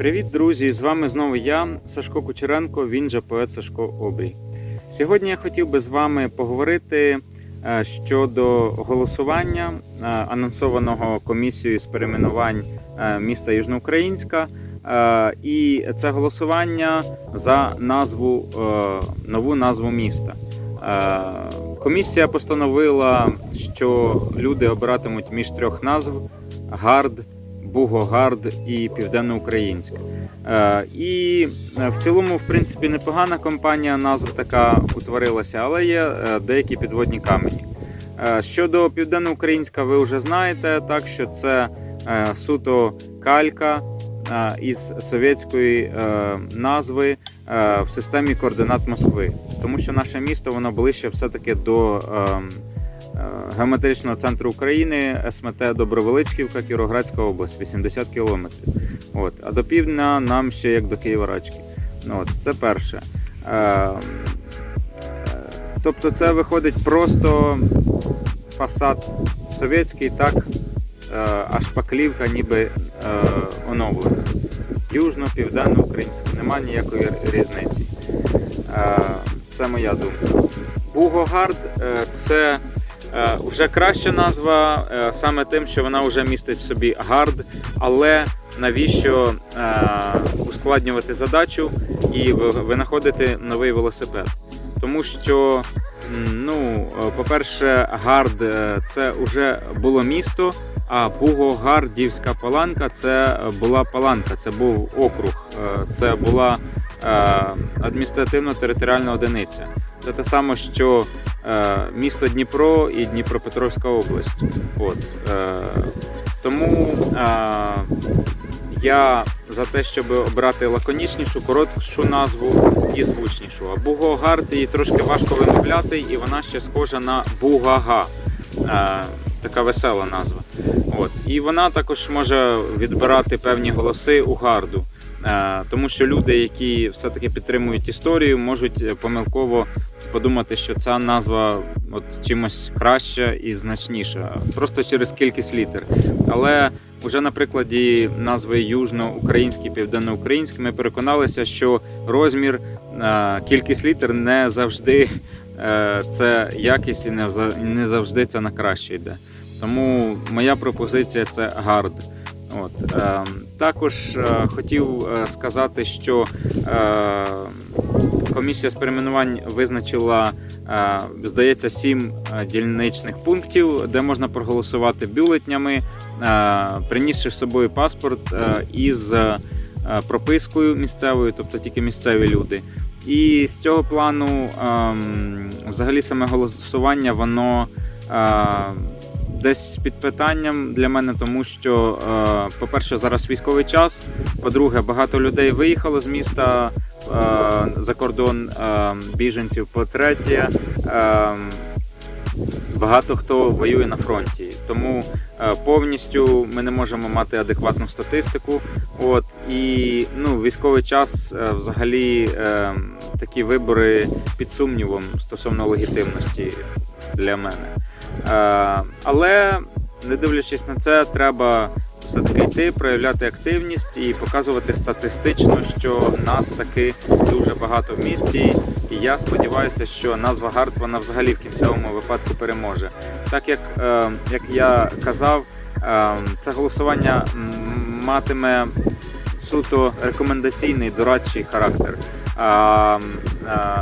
Привіт, друзі! З вами знову я, Сашко Кучеренко, він же поет Сашко Обрій. Сьогодні я хотів би з вами поговорити е, щодо голосування е, анонсованого комісією з перейменувань е, міста Южноукраїнська. І це голосування за назву нову назву міста. Комісія постановила, що люди обиратимуть між трьох назв: Гард, Бугогард і Південноукраїнськ. Е, І е, в цілому, в принципі, непогана компанія назв така утворилася, але є е, деякі підводні камені. Щодо південноукраїнська, ви вже знаєте, так що це суто калька із совєтської назви в системі координат Москви, тому що наше місто воно ближче все-таки до. Геометричного центру України СМТ Добровеличківка, Кіровоградська область, 80 кілометрів. От. А до півдня нам ще як до Києва-Рачки. Ну, от, це перше. Е, е, тобто це виходить просто фасад совєтський, так, е, а шпаклівка ніби оновлена. Южно-південно-українська, немає ніякої різниці. Це моя думка. Бугогард це вже краща назва, е, саме тим, що вона вже містить в собі гард, але навіщо е, ускладнювати задачу і винаходити новий велосипед? Тому що, ну, е, по-перше, гард е, це вже було місто, а Бугогардівська паланка це була паланка, це був округ, е, це була е, адміністративно-територіальна одиниця. Це те саме, що е, місто Дніпро і Дніпропетровська область. От, е, тому е, я за те, щоб обрати лаконічнішу, коротшу назву і звучнішу. А Бугогард її трошки важко вимовляти, і вона ще схожа на Бугага. Така весела назва. От. І вона також може відбирати певні голоси у гарду. Е, Тому що люди, які все-таки підтримують історію, можуть е, помилково подумати, що ця назва от чимось краща і значніша, просто через кількість літер. Але вже на прикладі назви южноукраїнський, південноукраїнський ми переконалися, що розмір, е, кількість літер не завжди це якість і не завжди це на краще йде. Тому моя пропозиція це гард. От, е, також е, хотів е, сказати, що е, комісія з перейменувань визначила, е, здається, сім е, дільничних пунктів, де можна проголосувати бюлетнями, е, принісши з собою паспорт е, із е, пропискою місцевою, тобто тільки місцеві люди. І з цього плану, ем, взагалі, саме голосування, воно. е, Десь під питанням для мене, тому що, е, по-перше, зараз військовий час. По-друге, багато людей виїхало з міста е, за кордон е, біженців. По-третє, багато хто воює на фронті. Тому повністю ми не можемо мати адекватну статистику. От і ну, військовий час взагалі такі вибори під сумнівом стосовно легітимності для мене. Е, Але не дивлячись на це, треба все-таки йти, проявляти активність і показувати статистично, що нас таки дуже багато в місті. І я сподіваюся, що назва Гард вона взагалі в кінцевому випадку переможе. Так як, е, як я казав, е, це голосування матиме суто рекомендаційний дорадчий характер.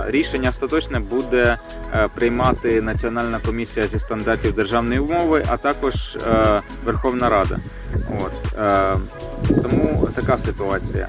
Рішення остаточне буде е, приймати Національна комісія зі стандартів державної мови, а також е, Верховна Рада. От, е, тому така ситуація.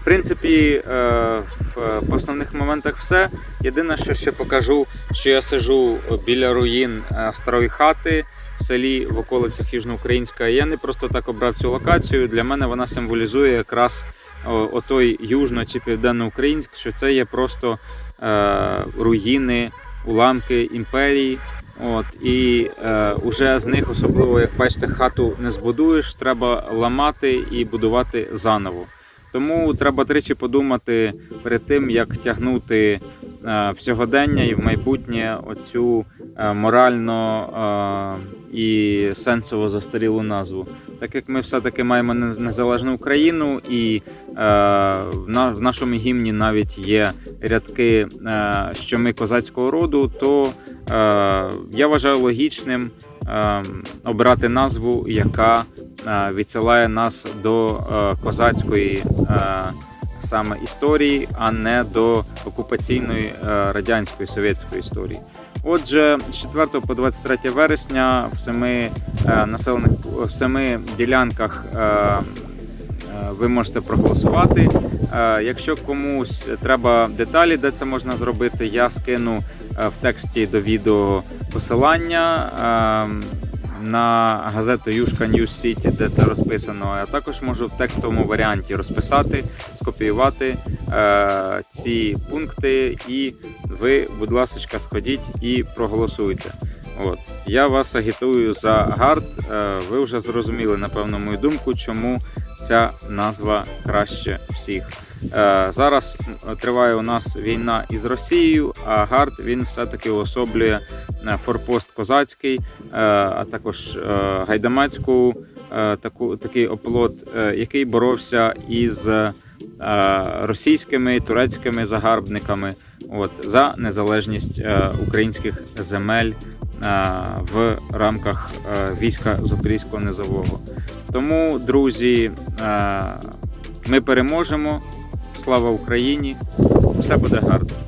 В принципі, е, в, основних моментах все. Єдине, що ще покажу, що я сижу біля руїн е, старої хати в селі в околицях Южноукраїнська. Я не просто так обрав цю локацію. Для мене вона символізує якраз отой южно чи південноукраїнськ, що це є просто е, руїни, уламки імперії. От, і е, уже з них, особливо як бачите, хату не збудуєш, треба ламати і будувати заново. Тому треба тричі подумати перед тим, як тягнути е, в сьогодення і в майбутнє оцю е, морально е, і сенсово застарілу назву. Так як ми все-таки маємо незалежну Україну, і е, в, на, в нашому гімні навіть є рядки, е, що ми козацького роду, то е, я вважаю логічним е, обрати назву, яка е, відсилає нас до е, козацької е, саме історії, а не до окупаційної е, радянської совєтської історії. Отже, з 4 по 23 вересня в семи е, населених в семи ділянках е, е, ви можете проголосувати. Якщо комусь треба деталі, де це можна зробити, я скину в тексті до відео посилання на газету Юшка News City, де це розписано. Я також можу в текстовому варіанті розписати, скопіювати е, ці пункти, і ви, будь ласка, сходіть і проголосуйте. От я вас агітую за гард. Е, ви вже зрозуміли, напевно, мою думку, чому ця назва краще всіх. Е, зараз триває у нас війна із Росією, а гард він все-таки уособлює форпост козацький, е, а також е, гайдамацьку е, таку такий оплот, е, який боровся із е, російськими турецькими загарбниками от, за незалежність е, українських земель е, в рамках е, війська Запорізького низового. Тому, друзі, е, ми переможемо. Слава Україні! Все буде гарно.